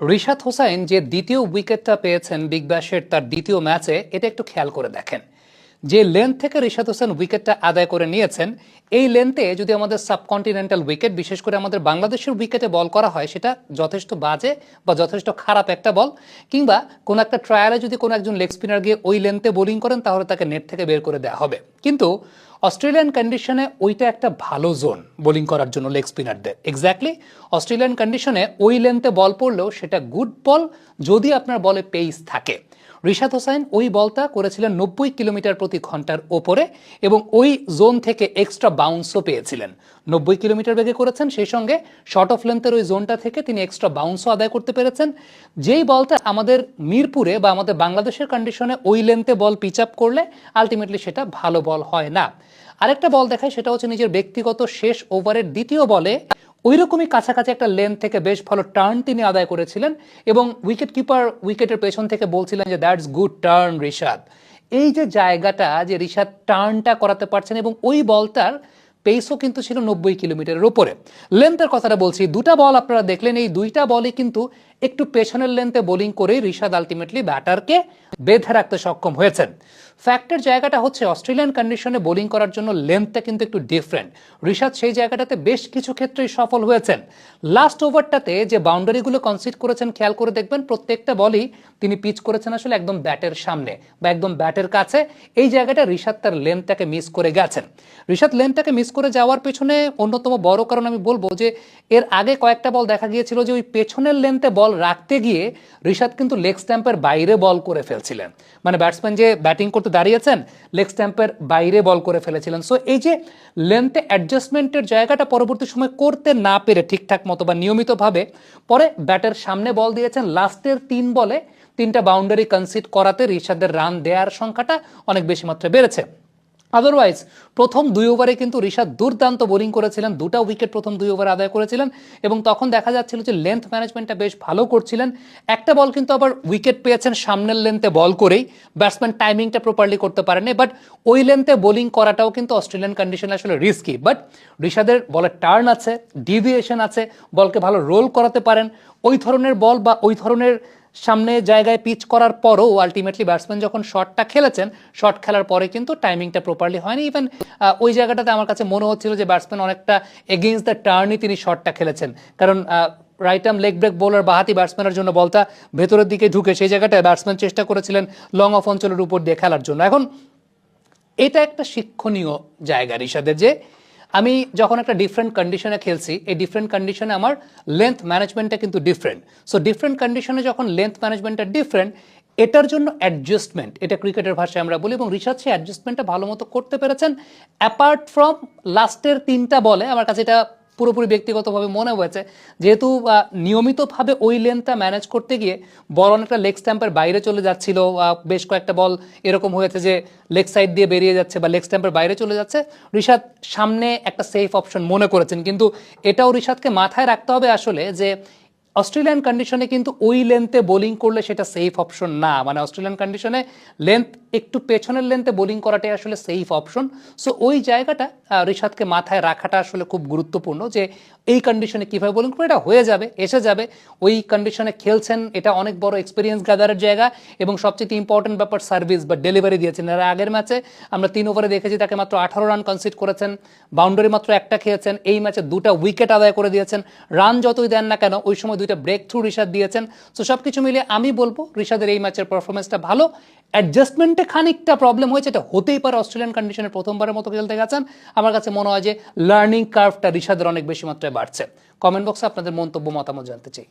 রিশাদ হোসাইন যে দ্বিতীয় উইকেটটা পেয়েছেন বিগ ব্যাশের তার দ্বিতীয় ম্যাচে, এটা একটু খেয়াল করে দেখেন। যে লেন্থ থেকে রিশাদ হোসেন উইকেটটা আদায় করে নিয়েছেন, এই লেন্থে যদি আমাদের সাবকন্টিনেন্টাল উইকেট বিশেষ করে আমাদের বাংলাদেশের উইকেটে বল করা হয়, সেটা যথেষ্ট বাজে বা যথেষ্ট খারাপ একটা বল কিংবা কোনো একটা ট্রায়ালে যদি কোনো একজন লেগ স্পিনার গিয়ে ওই লেন্থে বোলিং করেন, তাহলে তাকে নেট থেকে বের করে দেওয়া হবে। কিন্তু অস্ট্রেলিয়ান কন্ডিশনে ওইটা একটা ভালো জোন বোলিং করার জন্য লেগ স্পিনারদের এক্স্যাক্টলি অস্ট্রেলিয়ান কন্ডিশনে ওই লেন্থে বল পড়লেও সেটা গুড বল যদি আপনার বলে পেস থাকে। রিশাদ হোসাইন ওই বলটা করেছিলেন নব্বই কিলোমিটার প্রতি ঘণ্টার ওপরে এবং ওই জোন থেকে এক্সট্রা বাউন্সও পেয়েছিলেন। নব্বই কিলোমিটার বেগে করেছেন, সেই সঙ্গে শর্ট অফ লেন্থের ওই জোনটা থেকে তিনি এক্সট্রা বাউন্সও আদায় করতে পেরেছেন। যেই বলটা আমাদের মিরপুরে বা আমাদের বাংলাদেশের কন্ডিশনে ওই লেন্থে বল পিচ আপ করলে আলটিমেটলি সেটা ভালো বল হয় না। আরেকটা বল দেখায়, সেটা হচ্ছে নিজের ব্যক্তিগত শেষ ওভারের দ্বিতীয় বলে। ওই রকমই কাছাকাছি একটা লেন থেকে বেশ ভালো টার্ন তিনি আদায় করেছিলেন এবং উইকেট কিপার উইকেটের পেছন থেকে বলছিলেন যে দ্যাটস গুড টার্ন রিশাদ। এই যে জায়গাটা, যে রিশাদ টার্নটা করাতে পারছেন এবং ওই বলটার পেসও কিন্তু ছিল নব্বই কিলোমিটারের ওপরে। লেন্থের কথাটা বলছি, দুটা বল আপনারা দেখলেন, এই দুইটা বলে কিন্তু একটু পেছনের লেন্থে বোলিং করেই রিশাদ আলটিমেটলি ব্যাটারকে বেঁধে রাখতে সক্ষম হয়েছেন। ফ্যাক্টের জায়গাটা হচ্ছে অস্ট্রেলিয়ান কন্ডিশনে বোলিং করার জন্য লেন্থটা কিন্তু একটু ডিফারেন্ট ঋষাদ সেই জায়গাটাতে বেশ কিছু ক্ষেত্রেই সফল হয়েছেন। লাস্ট ওভারটাতে যে বাউন্ডারিগুলো কনসিড করেছেন, খেয়াল করে দেখবেন প্রত্যেকটা বলই তিনি পিচ করেছেন আসলে একদম ব্যাটের সামনে বা একদম ব্যাটের কাছে। এই জায়গাটা ঋষাদ তার লেন্থটাকে মিস করে গেছেন। ঋষাদ লেন্থটাকে মিস করে যাওয়ার পেছনে অন্যতম বড় কারণ আমি বলব যে, এর আগে কয়েকটা বল দেখা গিয়েছিল যে ওই পেছনের লেন্থে বল রাখতে গিয়ে ঋষাদ কিন্তু লেগ স্ট্যাম্পের বাইরে বল করে ফেলছিলেন। মানে ব্যাটসম্যান যে ব্যাটিং করতে দাঁড়িয়েছেন, লেগ স্ট্যাম্পের বাইরে বল করে ফেলেছিলেন। সো এই যে লেন্থে অ্যাডজাস্টমেন্টের জায়গাটা পরবর্তী সময় করতে না পেরে ঠিকঠাক মতো বা নিয়মিতভাবে, পরে ব্যাটের সামনে বল দিয়েছেন, লাস্টের তিন বলে তিনটা বাউন্ডারি কনসিড করাতে ঋষাদের রান দেওয়ার সংখ্যাটা অনেক বেশি মাত্রায় বেড়েছে। আদারওয়াইজ প্রথম দুই ওভারে কিন্তু ঋষাদ দুর্দান্ত বোলিং করেছিলেন। দুটা উইকেট প্রথম দুই ওভার আদায় করেছিলেন এবং তখন দেখা যাচ্ছিল যে লেন্থ ম্যানেজমেন্টটা বেশ ভালো করছিলেন। একটা বল কিন্তু আবার উইকেট পেয়েছেন সামনের লেন্থে বল করেই। ব্যাটসম্যান টাইমিংটা প্রপারলি করতে পারেনি বাট ওই লেন্থে বোলিং করাটাও কিন্তু অস্ট্রেলিয়ান কন্ডিশনে আসলে রিস্কি বাট ঋষাদের বলের টার্ন আছে ডিভিয়েশন আছে বলকে ভালো রোল করাতে পারেন। ওই ধরনের বল বা ওই ধরনের সামনে জায়গায় পিচ করার পরও আলটিমেটলি ব্যাটসম্যান যখন শটটা খেলেছেন শট খেলার পরে কিন্তু টাইমিংটা প্রপারলি হয়নি। ইভেন ওই জায়গাটাতে আমার কাছে মনে হচ্ছিল যে ব্যাটসম্যান অনেকটা এগেইনস্ট দ্য টার্নই তিনি শটটা খেলেছেন। কারণ right arm leg break bowler বাহাতি ব্যাটসম্যানের জন্য বলটা ভেতরের দিকে ঢুকে সেই জায়গাটায় ব্যাটসম্যান চেষ্টা করেছিলেন লং অফ অঞ্চলের উপর দিয়ে খেলার জন্য। এখন, এটা একটা শিক্ষণীয় জায়গা ঋষাদের যে আমি যখন একটা ডিফারেন্ট কন্ডিশনে খেলছি, এই ডিফারেন্ট কন্ডিশনে আমার লেন্থ ম্যানেজমেন্টটা কিন্তু ডিফারেন্ট সো ডিফারেন্ট কন্ডিশনে যখন লেন্থ ম্যানেজমেন্টটা ডিফারেন্ট এটার জন্য অ্যাডজাস্টমেন্ট এটা ক্রিকেটের ভাষায় আমরা বলি, এবং রিসার্চ সেই অ্যাডজাস্টমেন্টটা ভালো মতো করতে পেরেছেন অ্যাপার্ট ফ্রম লাস্টের তিনটা বলে, আমার কাছে এটা পুরোপুরি ব্যক্তিগতভাবে মনে হয়েছে। যেহেতু নিয়মিতভাবে ওই লেনটা ম্যানেজ করতে গিয়ে বল অনেকটা লেগ স্ট্যাম্পের বাইরে চলে যাচ্ছিল। বেশ কয়েকটা বল এরকম হয়েছে যে লেগ সাইড দিয়ে বেরিয়ে যাচ্ছে বা লেগ স্ট্যাম্পের বাইরে চলে যাচ্ছে। ঋষাদ সামনে একটা সেফ অপশন মনে করেছেন। কিন্তু এটাও ঋষাদকে মাথায় রাখতে হবে আসলে যে অস্ট্রেলিয়ান কন্ডিশনে কিন্তু ওই লেন্থে বোলিং করলে সেটা সেফ অপশন না। মানে অস্ট্রেলিয়ান কন্ডিশনে লেন্থ একটু পেছনের লেন্থে বোলিং করাটাই আসলে সেফ অপশন সো ওই জায়গাটা ঋষাদকে মাথায় রাখাটা আসলে খুব গুরুত্বপূর্ণ যে, এই কন্ডিশনে কীভাবে বোলিং করবে? এটা হয়ে যাবে, এসে যাবে। ওই কন্ডিশনে খেলছেন, এটা অনেক বড় এক্সপিরিয়েন্স গ্যাদারের জায়গা এবং সবচেয়ে ইম্পর্টেন্ট ব্যাপার সার্ভিস বা ডেলিভারি দিয়েছেন। এর আগের ম্যাচে আমরা তিন ওভারে দেখেছি, তাকে মাত্র আঠারো রান কনসিড করেছেন। বাউন্ডারি মাত্র একটা খেয়েছেন। এই ম্যাচে দুটা উইকেট আদায় করে দিয়েছেন। রান যতই দেন না কেন, ওই সময় দুইটা ব্রেক থ্রু ঋষাদ দিয়েছেন। সো সব কিছু মিলিয়ে আমি বলব ঋষাদের এই ম্যাচের পারফরমেন্সটা ভালো। অ্যাডজাস্টমেন্টে খানিকটা প্রবলেম হয়েছে, এটা হতেই পারে অস্ট্রেলিয়ান কন্ডিশনে প্রথমবারের মতো খেলতে গেছেন। আমার কাছে মনে হয় যে লার্নিং কার্ভটা রিশাদের অনেক বেশি মাত্রায় বাড়ছে। কমেন্ট বক্সে আপনাদের মন্তব্য, মতামত জানতে চাই।